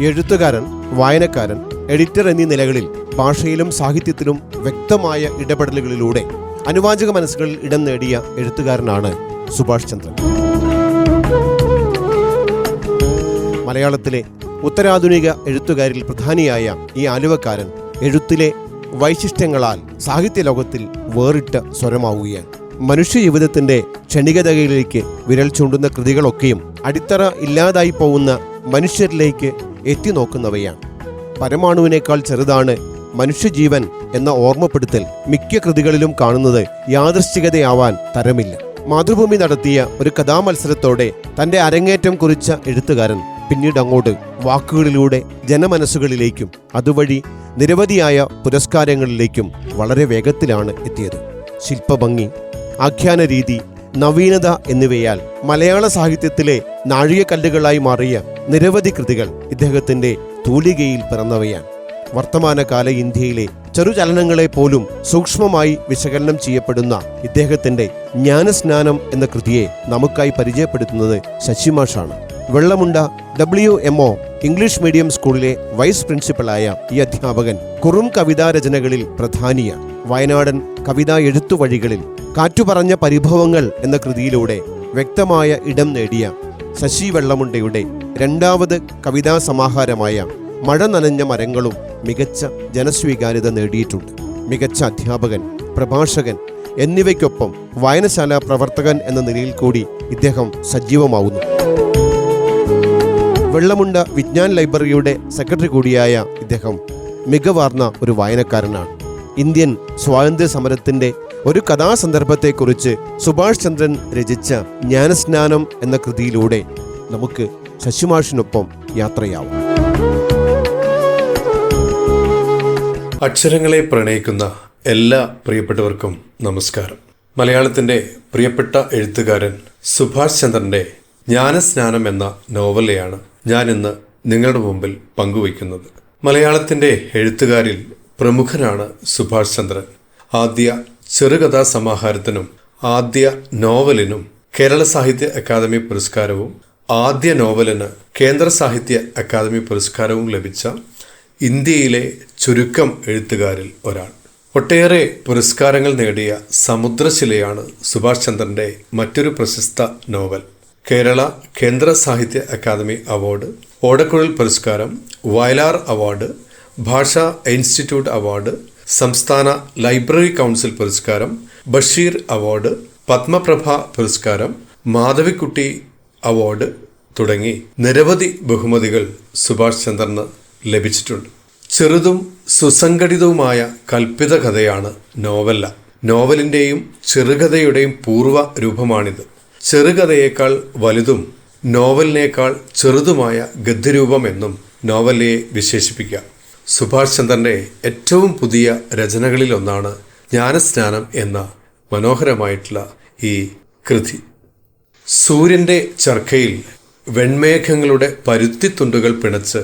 എഴുത്തുകാരൻ വായനക്കാരൻ എഡിറ്റർ എന്നീ നിലകളിൽ ഭാഷയിലും സാഹിത്യത്തിലും വ്യക്തമായ ഇടപെടലുകളിലൂടെ അനുവാചക മനസ്സുകളിൽ ഇടം നേടിയ എഴുത്തുകാരനാണ് സുഭാഷ് ചന്ദ്രൻ. മലയാളത്തിലെ ഉത്തരാധുനിക എഴുത്തുകാരിൽ പ്രധാനിയായ ഈ ആലുവക്കാരൻ എഴുത്തിലെ വൈശിഷ്ട്യങ്ങളാൽ സാഹിത്യ ലോകത്തിൽ വേറിട്ട സ്വരമാവുകയാണ്. മനുഷ്യ ജീവിതത്തിന്റെ ക്ഷണികതകളിലേക്ക് വിരൽ ചൂണ്ടുന്ന കൃതികളൊക്കെയും അടിത്തറ ഇല്ലാതായി പോകുന്ന മനുഷ്യരിലേക്ക് എത്തി നോക്കുന്നവയാണ് പരമാണുവിനേക്കാൾ ചെറുതാണ് മനുഷ്യജീവൻ എന്ന ഓർമ്മപ്പെടുത്തൽ മിക്ക കൃതികളിലും കാണുന്നത് യാദൃശ്ചികതയാവാൻ തരമില്ല. മാതൃഭൂമി നടത്തിയ ഒരു കഥാമത്സരത്തോടെ തന്റെ അരങ്ങേറ്റം കുറിച്ച എഴുത്തുകാരൻ പിന്നീട് അങ്ങോട്ട് വാക്കുകളിലൂടെ ജനമനസ്സുകളിലേക്കും അതുവഴി നിരവധിയായ പുരസ്കാരങ്ങളിലേക്കും വളരെ വേഗത്തിലാണ് എത്തിയത്. ശില്പഭംഗി ആഖ്യാന രീതി നവീനത എന്നിവയാൽ മലയാള സാഹിത്യത്തിലെ നാഴികക്കല്ലുകളായി മാറിയ നിരവധി കൃതികൾ ഇദ്ദേഹത്തിന്റെ തൂലികയിൽ പിറന്നവയാണ്. വർത്തമാനകാല ഇന്ത്യയിലെ ചെറുചലനങ്ങളെ പോലും സൂക്ഷ്മമായി വിശകലനം ചെയ്യപ്പെടുന്ന ഇദ്ദേഹത്തിന്റെ ജ്ഞാനസ്നാനം എന്ന കൃതിയെ നമുക്കായി പരിചയപ്പെടുത്തുന്നത് ശശിമാഷാണ്. Vellamunda W M O English medium സ്കൂളിലെ വൈസ് പ്രിൻസിപ്പലായ ഈ അധ്യാപകൻ കുറും കവിതാ രചനകളിൽ പ്രധാനിയ വയനാടൻ കവിതാ എഴുത്തുവഴികളിൽ കാറ്റുപറഞ്ഞ പരിഭവങ്ങൾ എന്ന കൃതിയിലൂടെ വ്യക്തമായ ഇടം നേടിയ ശശി വെള്ളമുണ്ടയുടെ രണ്ടാമത് കവിതാ സമാഹാരമായ മഴ നനഞ്ഞ മരങ്ങളും മികച്ച ജനസ്വീകാര്യത നേടിയിട്ടുണ്ട്. മികച്ച അധ്യാപകൻ പ്രഭാഷകൻ എന്നിവയ്ക്കൊപ്പം വായനശാല പ്രവർത്തകൻ എന്ന നിലയിൽ കൂടി ഇദ്ദേഹം സജീവമാവുന്നു. വെള്ളമുണ്ട വിജ്ഞാൻ ലൈബ്രറിയുടെ സെക്രട്ടറി കൂടിയായ ഇദ്ദേഹം മികവാർന്ന ഒരു വായനക്കാരനാണ്. ഇന്ത്യൻ സ്വാതന്ത്ര്യ സമരത്തിന്റെ ഒരു കഥാസന്ദർഭത്തെക്കുറിച്ച് സുഭാഷ് ചന്ദ്രൻ രചിച്ച ജ്ഞാനസ്നാനം എന്ന കൃതിയിലൂടെ നമുക്ക് ശശിമാഷിനൊപ്പം യാത്രയാവും. അക്ഷരങ്ങളെ പ്രണയിക്കുന്ന എല്ലാ പ്രിയപ്പെട്ടവർക്കും നമസ്കാരം. മലയാളത്തിന്റെ പ്രിയപ്പെട്ട എഴുത്തുകാരൻ സുഭാഷ് ചന്ദ്രന്റെ ജ്ഞാനസ്നാനം എന്ന നോവലയാണ് ഞാൻ ഇന്ന് നിങ്ങളുടെ മുമ്പിൽ പങ്കുവയ്ക്കുന്നത്. മലയാളത്തിന്റെ എഴുത്തുകാരിൽ പ്രമുഖനാണ് സുഭാഷ് ചന്ദ്രൻ. ആദ്യ ചെറുകഥാ സമാഹാരത്തിനും ആദ്യ നോവലിനും കേരള സാഹിത്യ അക്കാദമി പുരസ്കാരവും ആദ്യ നോവലിന് കേന്ദ്ര സാഹിത്യ അക്കാദമി പുരസ്കാരവും ലഭിച്ച ഇന്ത്യയിലെ ചുരുക്കം എഴുത്തുകാരിൽ ഒരാൾ. ഒട്ടേറെ പുരസ്കാരങ്ങൾ നേടിയ സമുദ്രശിലയാണ് സുഭാഷ് ചന്ദ്രന്റെ മറ്റൊരു പ്രശസ്ത നോവൽ. കേരള കേന്ദ്ര സാഹിത്യ അക്കാദമി അവാർഡ് ഓടക്കുഴൽ പുരസ്കാരം Vayalar award Bhasha institute award സംസ്ഥാന ലൈബ്രറി കൗൺസിൽ പുരസ്കാരം ബഷീർ അവാർഡ് പത്മപ്രഭ പുരസ്കാരം മാധവിക്കുട്ടി അവാർഡ് തുടങ്ങി നിരവധി ബഹുമതികൾ സുഭാഷ് ചന്ദ്രന് ലഭിച്ചിട്ടുണ്ട്. ചെറുതും സുസംഘടിതവുമായ കൽപ്പിത കഥയാണ് നോവല്ല. നോവലിന്റെയും ചെറുകഥയുടെയും പൂർവ രൂപമാണിത്. ചെറുകഥയേക്കാൾ വലുതും നോവലിനേക്കാൾ ചെറുതുമായ ഗദ്യരൂപം എന്നും നോവലയെ വിശേഷിപ്പിക്കാം. സുഭാഷ് ചന്ദ്രന്റെ ഏറ്റവും പുതിയ രചനകളിലൊന്നാണ് ജ്ഞാനസ്നാനം എന്ന മനോഹരമായിട്ടുള്ള ഈ കൃതി. സൂര്യന്റെ ചർക്കയിൽ വെൺമേഘങ്ങളുടെ പരുത്തിത്തുണ്ടുകൾ പിണച്ച്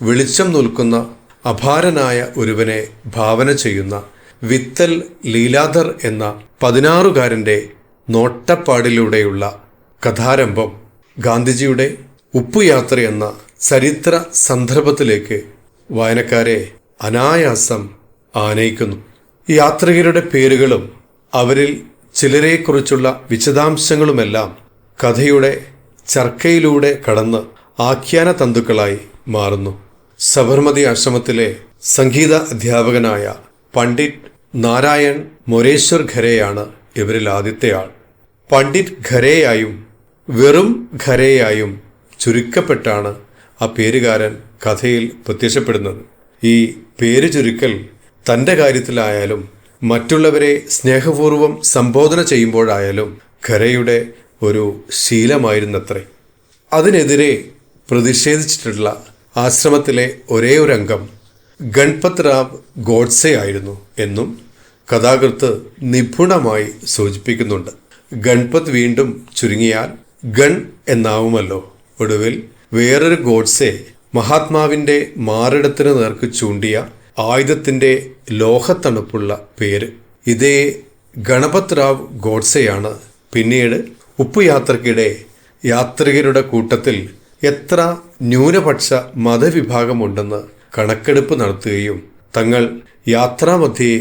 വെളിച്ചം നിൽക്കുന്ന അപാരനായ ഒരുവനെ ഭാവന ചെയ്യുന്ന വിത്തൽ ലീലാധർ എന്ന പതിനാറുകാരന്റെ നോട്ടപ്പാടിലൂടെയുള്ള കഥാരംഭം ഗാന്ധിജിയുടെ ഉപ്പുയാത്ര എന്ന ചരിത്ര സന്ദർഭത്തിലേക്ക് വായനക്കാരെ അനായാസം ആനയിക്കുന്നു. യാത്രികരുടെ പേരുകളും അവരിൽ ചിലരെക്കുറിച്ചുള്ള വിശദാംശങ്ങളുമെല്ലാം കഥയുടെ ചർക്കയിലൂടെ കടന്ന് ആഖ്യാന തന്തുക്കളായി മാറുന്നു. സബർമതി ആശ്രമത്തിലെ സംഗീത അധ്യാപകനായ പണ്ഡിറ്റ് നാരായൺ മൊരേശ്വർ ഖരെയാണ് ഇവരിൽ ആദ്യത്തെ ആൾ. പണ്ഡിറ്റ് ഖരെയായും വെറും ഖരെയായും ചുരുക്കപ്പെട്ടാണ് ആ പേരുകാരൻ കഥയിൽ പ്രത്യക്ഷപ്പെടുന്നത്. ഈ പേര് ചുരുക്കൽ തന്റെ കാര്യത്തിലായാലും മറ്റുള്ളവരെ സ്നേഹപൂർവം സംബോധന ചെയ്യുമ്പോഴായാലും ഖരയുടെ ഒരു ശീലമായിരുന്നത്രേ. അതിനെതിരെ പ്രതിഷേധിച്ചിട്ടുള്ള ആശ്രമത്തിലെ ഒരേ ഒരു അംഗം ഗൺപത് റാവ് ഗോഡ്സെ ആയിരുന്നു എന്നും കഥാകൃത്ത് നിപുണമായി സൂചിപ്പിക്കുന്നുണ്ട്. ഗൺപത് വീണ്ടും ചുരുങ്ങിയാൽ ഗൺ എന്നാവുമല്ലോ. ഒടുവിൽ വേറൊരു ഗോഡ്സെ മഹാത്മാവിന്റെ മാറിടത്തിന് നേർക്ക് ചൂണ്ടിയ ആയുധത്തിന്റെ ലോഹത്തണുപ്പുള്ള പേര്. ഇതേ ഗണപത് റാവ് ഗോഡ്സെയാണ് പിന്നീട് ഉപ്പുയാത്രക്കിടെ യാത്രികരുടെ കൂട്ടത്തിൽ എത്ര ന്യൂനപക്ഷ മതവിഭാഗമുണ്ടെന്ന് കണക്കെടുപ്പ് നടത്തുകയും തങ്ങൾ യാത്രാമധ്യേ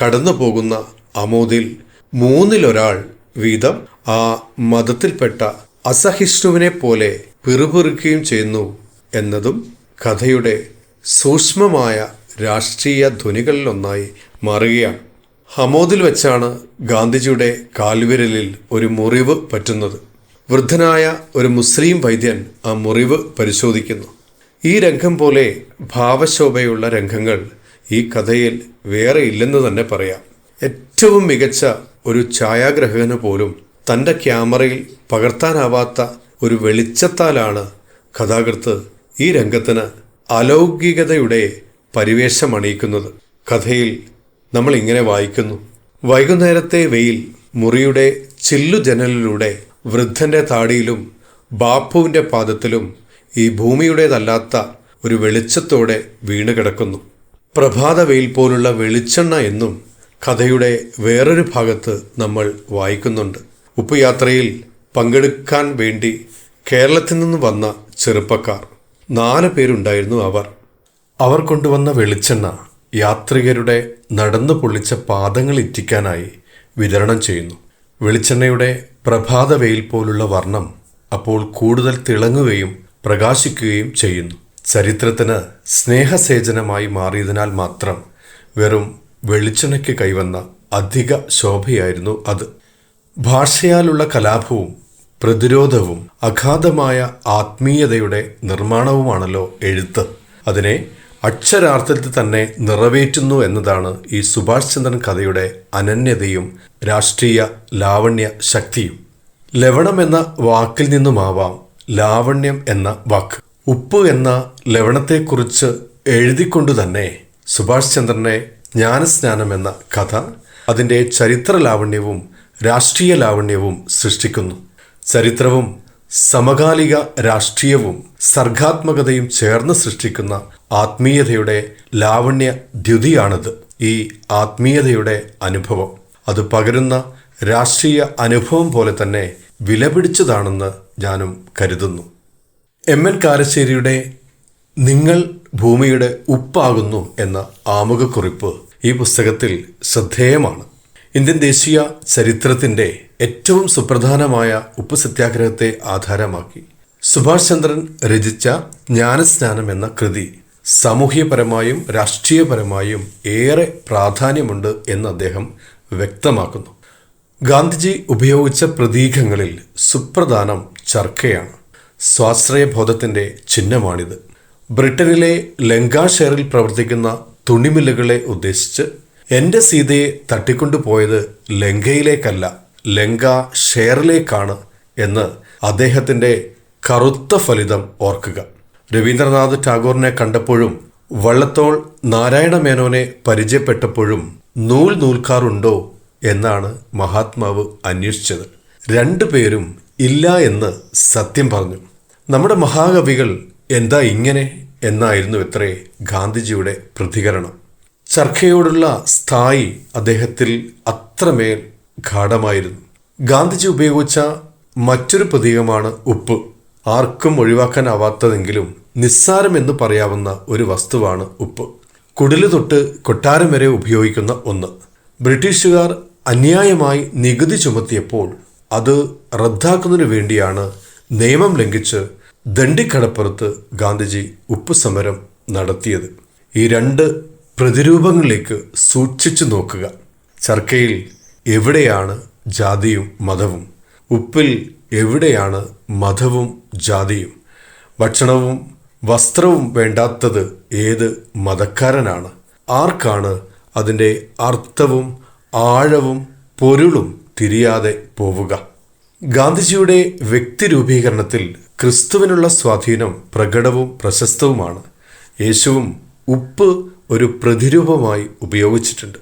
കടന്നു പോകുന്ന അമോദിൽ മൂന്നിലൊരാൾ വീതം ആ മതത്തിൽപ്പെട്ട അസഹിഷ്ണുവിനെ പോലെ പിറുപിറുക്കുകയും ചെയ്യുന്നു. എന്നതും കഥയുടെ സൂക്ഷ്മമായ രാഷ്ട്രീയ ധ്വനികളിലൊന്നായി മാറുകയാണ്. ഹമോദിൽ വെച്ചാണ് ഗാന്ധിജിയുടെ കാൽവിരലിൽ ഒരു മുറിവ് പറ്റുന്നത്. വൃദ്ധനായ ഒരു മുസ്ലിം വൈദ്യൻ ആ മുറിവ് പരിശോധിക്കുന്നു. ഈ രംഗം പോലെ ഭാവശോഭയുള്ള രംഗങ്ങൾ ഈ കഥയിൽ വേറെ ഇല്ലെന്ന് തന്നെ പറയാം. ഏറ്റവും മികച്ച ഒരു ഛായാഗ്രഹകന് പോലും തന്റെ ക്യാമറയിൽ പകർത്താനാവാത്ത ഒരു വെളിച്ചത്താലാണ് കഥാകൃത്ത് ഈ രംഗത്തിന് അലൗകികതയുടെ പരിവേഷം അണിയിക്കുന്നത്. കഥയിൽ നമ്മൾ ഇങ്ങനെ വായിക്കുന്നു. വൈകുന്നേരത്തെ വെയിൽ മുറിയുടെ ചില്ലു ജനലിലൂടെ വൃദ്ധന്റെ താടിയിലും ബാപ്പുവിന്റെ പാദത്തിലും ഈ ഭൂമിയുടേതല്ലാത്ത ഒരു വെളിച്ചത്തോടെ വീണ് കിടക്കുന്നു. പ്രഭാത വെയിൽ പോലുള്ള വെളിച്ചെണ്ണ എന്നും കഥയുടെ വേറൊരു ഭാഗത്ത് നമ്മൾ വായിക്കുന്നുണ്ട്. ഉപ്പുയാത്രയിൽ പങ്കെടുക്കാൻ വേണ്ടി കേരളത്തിൽ നിന്ന് വന്ന ചെറുപ്പക്കാർ നാല് പേരുണ്ടായിരുന്നു അവർ. അവർ കൊണ്ടുവന്ന വെളിച്ചെണ്ണ യാത്രികരുടെ നടന്നു പൊള്ളിച്ച പാദങ്ങൾ ഇറ്റിക്കാനായി വിതരണം ചെയ്യുന്നു. വെളിച്ചെണ്ണയുടെ പ്രഭാത വെയിൽ പോലുള്ള വർണം അപ്പോൾ കൂടുതൽ തിളങ്ങുകയും പ്രകാശിക്കുകയും ചെയ്യുന്നു. ചരിത്രത്തിന് സ്നേഹസേചനമായി മാറിയതിനാൽ മാത്രം വെറും വെളിച്ചെണ്ണയ്ക്ക് കൈവന്ന അധിക ശോഭയായിരുന്നു അത്. ഭാഷയാലുള്ള കലാപവും പ്രതിരോധവും അഗാധമായ ആത്മീയതയുടെ നിർമ്മാണവുമാണല്ലോ എഴുത്ത്. അതിനെ അക്ഷരാർത്ഥത്തിൽ തന്നെ നിറവേറ്റുന്നു എന്നതാണ് ഈ സുഭാഷ് ചന്ദ്രൻ കഥയുടെ അനന്യതയും രാഷ്ട്രീയ ലാവണ്യ ശക്തിയും. ലവണം എന്ന വാക്കിൽ നിന്നുമാവാം ലാവണ്യം എന്ന വാക്ക്. ഉപ്പ് എന്ന ലവണത്തെക്കുറിച്ച് എഴുതിക്കൊണ്ടു തന്നെ സുഭാഷ് ചന്ദ്രനെ ജ്ഞാനസ്നാനം എന്ന കഥ അതിന്റെ ചരിത്ര ലാവണ്യവും രാഷ്ട്രീയ ലാവണ്യവും സൃഷ്ടിക്കുന്നു. ചരിത്രവും സമകാലിക രാഷ്ട്രീയവും സർഗാത്മകതയും ചേർന്ന് സൃഷ്ടിക്കുന്ന ആത്മീയതയുടെ ലാവണ്യ ദ്യുതിയാണിത് ഈ ആത്മീയതയുടെ അനുഭവം. അത് പകരുന്ന രാഷ്ട്രീയ അനുഭവം പോലെ തന്നെ വിലപിടിച്ചതാണെന്ന് ഞാനും കരുതുന്നു. എം എൻ കാരശ്ശേരിയുടെ നിങ്ങൾ ഭൂമിയുടെ ഉപ്പാകുന്നു എന്ന ആമുഖക്കുറിപ്പ് ഈ പുസ്തകത്തിൽ ശ്രദ്ധേയമാണ്. ഇന്ത്യൻ ദേശീയ ചരിത്രത്തിന്റെ ഏറ്റവും സുപ്രധാനമായ ഉപ്പ് സത്യാഗ്രഹത്തെ ആധാരമാക്കി. സുഭാഷ് ചന്ദ്രൻ രചിച്ച ജ്ഞാനസ്നാനം എന്ന കൃതി സാമൂഹ്യപരമായും രാഷ്ട്രീയപരമായും ഏറെ പ്രാധാന്യമുണ്ട് എന്ന് അദ്ദേഹം വ്യക്തമാക്കുന്നു. ഗാന്ധിജി ഉപയോഗിച്ച പ്രതീകങ്ങളിൽ സുപ്രധാനം ചർക്കയാണ്. സ്വാശ്രയബോധത്തിന്റെ ചിഹ്നമാണിത്. ബ്രിട്ടനിലെ ലങ്കാഷെയറിൽ പ്രവർത്തിക്കുന്ന തുണിമില്ലുകളെ ഉദ്ദേശിച്ച് എന്റെ സീതയെ തട്ടിക്കൊണ്ടുപോയത് ലങ്കയിലേക്കല്ല ലങ്ക ഷെയറിലേക്കാണ് എന്ന് അദ്ദേഹത്തിന്റെ കറുത്ത ഫലിതം ഓർക്കുക. രവീന്ദ്രനാഥ് ടാഗോറിനെ കണ്ടപ്പോഴും വള്ളത്തോൾ നാരായണ മേനോനെ പരിചയപ്പെട്ടപ്പോഴും നൂൽ നൂൽക്കാറുണ്ടോ എന്നാണ് മഹാത്മാവ് അന്വേഷിച്ചത്. രണ്ടുപേരും ഇല്ല എന്ന് സത്യം പറഞ്ഞു. നമ്മുടെ മഹാകവികൾ എന്താ ഇങ്ങനെ എന്നായിരുന്നു ഇത്രേ ഗാന്ധിജിയുടെ പ്രതികരണം. ചർക്കയോടുള്ള സ്ഥായി അദ്ദേഹത്തിൽ അത്രമേൽ ഗാഠമായിരുന്നു. ഗാന്ധിജി ഉപയോഗിച്ച മറ്റൊരു പ്രതീകമാണ് ഉപ്പ്. ആർക്കും ഒഴിവാക്കാനാവാത്തതെങ്കിലും നിസ്സാരമെന്ന് പറയാവുന്ന ഒരു വസ്തുവാണ് ഉപ്പ്. കുടിൽ തൊട്ട് കൊട്ടാരം വരെ ഉപയോഗിക്കുന്ന ഒന്ന്. ബ്രിട്ടീഷുകാർ അന്യായമായി നികുതി ചുമത്തിയപ്പോൾ അത് റദ്ദാക്കുന്നതിനു വേണ്ടിയാണ് നിയമം ലംഘിച്ച് ദണ്ഡിക്കടപ്പുറത്ത് ഗാന്ധിജി ഉപ്പ് സമരം നടത്തിയത്. ഈ രണ്ട് പ്രതിരൂപങ്ങളിലേക്ക് സൂക്ഷിച്ചു നോക്കുക. ചർക്കയിൽ എവിടെയാണ് ജാതിയും മതവും? ഉപ്പിൽ എവിടെയാണ് മതവും ജാതിയും? ഭക്ഷണവും വസ്ത്രവും വേണ്ടാത്തത് ഏത് മതക്കാരനാണ്? ആർക്കാണ് അതിന്റെ അർത്ഥവും ആഴവും പൊരുളും തിരിയാതെ പോവുക? ഗാന്ധിജിയുടെ വ്യക്തിരൂപീകരണത്തിൽ ക്രിസ്തുവിനുള്ള സ്വാധീനം പ്രകടവും പ്രശസ്തവുമാണ്. യേശുവും ഉപ്പ് ഒരു പ്രതിരൂപമായി ഉപയോഗിച്ചിട്ടുണ്ട്.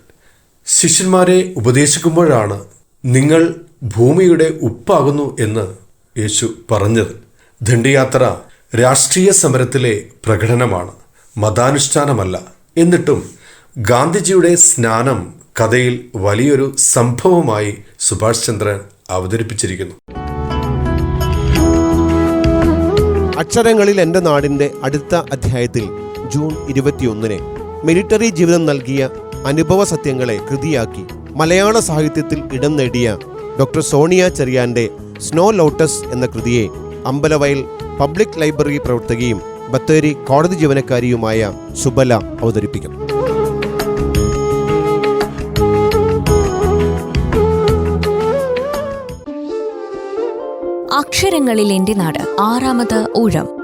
ശിഷ്യന്മാരെ ഉപദേശിക്കുമ്പോഴാണ് നിങ്ങൾ ഭൂമിയുടെ ഉപ്പാകുന്നു എന്ന് യേശു പറഞ്ഞത്. ദണ്ഡിയാത്ര രാഷ്ട്രീയ സമരത്തിലെ പ്രകടനമാണ്. മതാനുഷ്ഠാനമല്ല. എന്നിട്ടും ഗാന്ധിജിയുടെ സ്നാനം കഥയിൽ വലിയൊരു സംഭവമായി സുഭാഷ് ചന്ദ്രൻ അവതരിപ്പിച്ചിരിക്കുന്നു. അക്ഷരങ്ങളിൽ എന്റെ നാടിന്റെ അടുത്ത അധ്യായത്തിൽ ജൂൺ ഇരുപത്തിയൊന്നിന് മിലിറ്ററി ജീവിതം നൽകിയ അനുഭവ സത്യങ്ങളെ കൃതിയാക്കി മലയാള സാഹിത്യത്തിൽ ഇടം നേടിയ ഡോക്ടർ സോണിയ ചെറിയാന്റെ സ്നോ ലോട്ടസ് എന്ന കൃതിയെ അമ്പലവയൽ പബ്ലിക് ലൈബ്രറി പ്രവർത്തകയും ബത്തേരി കോടതി ജീവനക്കാരിയുമായ സുബല അവതരിപ്പിക്കും. അക്ഷരങ്ങളിൽ എന്റെ നാട് ആറാമത് ഊഴം.